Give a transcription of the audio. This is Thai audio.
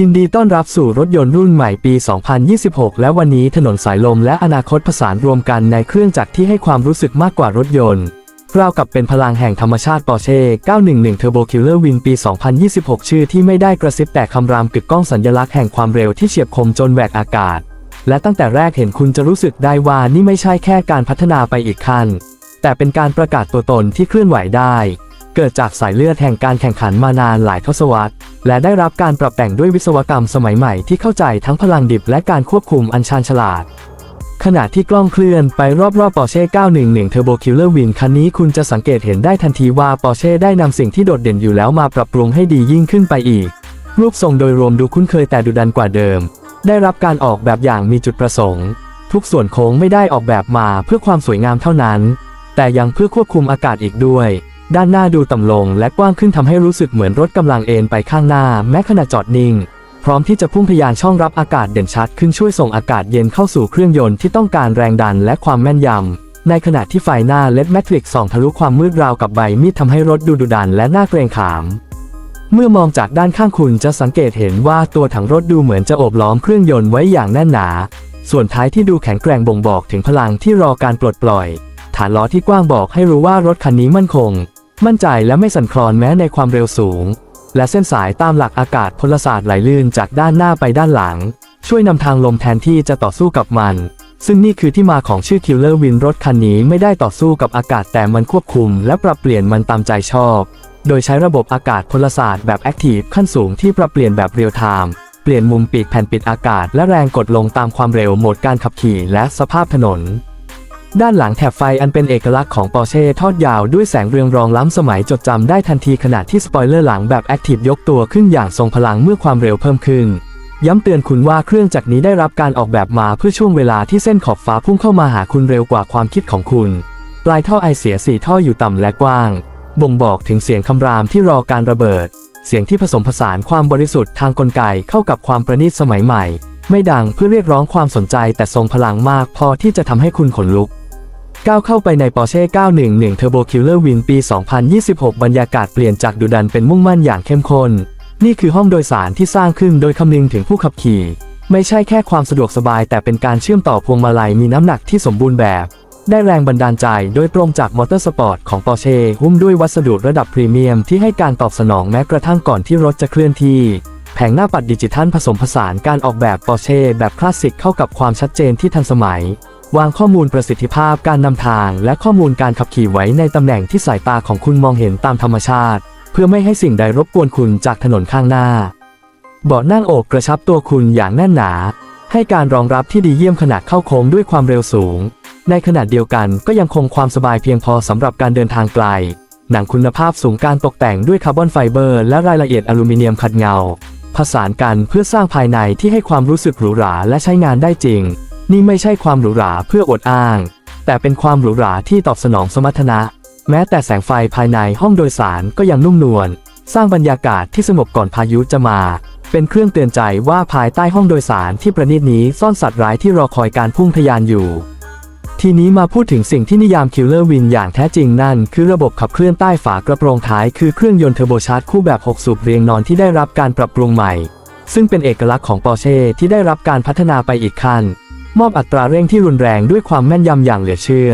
ยินดีต้อนรับสู่รถยนต์รุ่นใหม่ปี 2026 และวันนี้ถนนสายลมและอนาคตผสานรวมกันในเครื่องจักรที่ให้ความรู้สึกมากกว่ารถยนต์ราวกับเป็นพลังแห่งธรรมชาติ Porsche 911 Turbo Killer Win ปี 2026 ชื่อที่ไม่ได้กระซิบแต่คำรามกึกก้องสัญลักษณ์แห่งความเร็วที่เฉียบคมจนแหวกอากาศ และตั้งแต่แรกเห็นคุณจะรู้สึกได้ว่านี่ไม่ใช่แค่การพัฒนาไปอีกขั้น แต่เป็นการประกาศตัวตนที่เคลื่อนไหวได้ เกิดจากสายเลือดแห่งการแข่งขันมานานหลายทศวรรษ และได้รับการปรับแต่งด้วยวิศวกรรมสมัยใหม่ที่เข้าใจทั้งพลังดิบและการควบคุมอันชาญฉลาด ขณะที่กล้องเคลื่อนไปรอบๆ Porsche 911 Turbo Killer Win คันนี้คุณจะสังเกตเห็นได้ทันทีว่า Porsche ได้นำสิ่งที่โดดเด่นอยู่แล้วมาปรับปรุงให้ดียิ่งขึ้นไปอีก รูปทรงโดยรวมดูคุ้นเคยแต่ดุดันกว่าเดิม ได้รับการออกแบบอย่างมีจุดประสงค์ ทุกส่วนโค้งไม่ได้ออกแบบมาเพื่อความสวยงามเท่านั้น แต่ยังเพื่อควบคุมอากาศอีกด้วย ด้านหน้าดูต่ำลงและกว้างขึ้นทำให้รู้สึกเหมือนรถกำลังเอนไปข้างหน้า แม้ขณะจอดนิ่ง พร้อมที่จะพุ่งทะยานช่องรับอากาศเด่นชัดขึ้นช่วยส่งอากาศเย็นเข้าสู่เครื่องยนต์ที่ต้องการแรงดันและความแม่นยำ ในขณะที่ไฟหน้าเลดแมทริกส่องทะลุความมืดราวกับใบมีดทำให้รถดูดุดันและน่าเกรงขาม เมื่อมองจากด้านข้างคุณจะสังเกตเห็นว่าตัวถังรถดูเหมือนจะโอบล้อมเครื่องยนต์ไว้อย่างแน่นหนา ส่วนท้ายที่ดูแข็งแกร่งบ่งบอกถึงพลังที่รอการปลดปล่อย ฐานล้อที่กว้างบอกให้รู้ว่ารถคันนี้มั่นคง มั่นใจและไม่สั่นคลอนแม้ในความเร็วสูง และเส้นสายตามหลักอากาศพลศาสตร์ไหลลื่นจากด้านหน้าไปด้านหลัง ช่วยนำทางลมแทนที่จะต่อสู้กับมัน ซึ่งนี่คือที่มาของชื่อ Killer Win รถคันนี้ไม่ได้ต่อสู้กับอากาศแต่มันควบคุม และปรับเปลี่ยนมันตามใจชอบ โดยใช้ระบบอากาศพลศาสตร์แบบ Active ขั้นสูงที่ปรับเปลี่ยนแบบเรียลไทม์เปลี่ยนมุมปีกแผ่นปิดอากาศและแรงกดลงตามความเร็วโหมดการขับขี่และสภาพถนน ด้านหลังแถบไฟอันเป็นเอกลักษณ์ของ Porsche ทอดยาวด้วยแสงเรืองรองล้ำสมัยจดจำได้ทันทีขณะที่สปอยเลอร์หลังแบบ Active ยกตัวขึ้นอย่างทรงพลังเมื่อความเร็วเพิ่มขึ้น ย้ำเตือนคุณว่าเครื่องจักรนี้ได้รับการออกแบบมาเพื่อช่วงเวลาที่เส้นขอบฟ้าพุ่งเข้ามาหาคุณเร็วกว่าความคิดของคุณ ปลายท่อไอเสียสี่ท่ออยู่ต่ำและกว้าง บ่งบอกถึงเสียงคำรามที่รอการระเบิด เสียงที่ผสมผสานความบริสุทธิ์ทางกลไกเข้ากับความประณีตสมัยใหม่ ไม่ดังเพื่อเรียกร้องความสนใจแต่ทรงพลังมากพอที่จะทำให้คุณขนลุก ก้าวเข้าไปใน Porsche 911 Turbo Killer Win ปี 2026 บรรยากาศเปลี่ยนจากดุดันเป็นมุ่งมั่นอย่างเข้มข้น นี่คือห้องโดยสารที่สร้างขึ้นโดยคำนึงถึงผู้ขับขี่ ไม่ใช่แค่ความสะดวกสบาย แต่เป็นการเชื่อมต่อพวงมาลัยมีน้ำหนักที่สมบูรณ์แบบ ได้แรงบันดาลใจโดยตรงจากมอเตอร์สปอร์ตของ Porsche หุ้มด้วยวัสดุระดับพรีเมียมที่ให้การตอบสนองแม้กระทั่งก่อนที่รถจะเคลื่อนที่แผงหน้าปัดดิจิทัลผสมผสานการออกแบบ Porsche แบบคลาสสิกเข้ากับความชัดเจนที่ทันสมัย วางข้อมูลประสิทธิภาพการนำทางและข้อมูลการขับขี่ไว้ในตำแหน่งที่สายตาของคุณมองเห็นตามธรรมชาติ เพื่อไม่ให้สิ่งใดรบกวนคุณจากถนนข้างหน้า เบาะนั่งอบกระชับตัวคุณอย่างแน่นหนา ให้การรองรับที่ดีเยี่ยมขณะเข้าโค้งด้วยความเร็วสูง ในขณะเดียวกันก็ยังคงความสบายเพียงพอสำหรับการเดินทางไกล หนังคุณภาพสูงการตกแต่งด้วยคาร์บอนไฟเบอร์และรายละเอียดอลูมิเนียมขัดเงาผสานกันเพื่อสร้างภายในที่ให้ความรู้สึกหรูหราและใช้งานได้จริง นี่ไม่ใช่ความหรูหราเพื่ออวดอ้าง แต่เป็นความหรูหราที่ตอบสนองสมรรถนะ แม้แต่แสงไฟภายในห้องโดยสารก็ยังนุ่มนวล สร้างบรรยากาศที่สงบก่อนพายุจะมา เป็นเครื่องเตือนใจว่าภายใต้ห้องโดยสารที่ประณีตนี้ซ่อนสัตว์ร้ายที่รอคอยการพุ่งทะยานอยู่ ทีนี้มาพูดถึงสิ่งที่นิยาม Killer Win อย่างแท้จริงนั่น คือระบบขับเคลื่อนใต้ฝากระโปรงท้ายคือเครื่องยนต์เทอร์โบชาร์จคู่แบบ 6 สูบเรียงนอนที่ได้รับการปรับปรุงใหม่ ซึ่งเป็นเอกลักษณ์ของ Porsche ที่ได้รับการพัฒนาไปอีกขั้น มอบอัตราเร่งที่รุนแรงด้วยความแม่นยำอย่างเหลือเชื่อ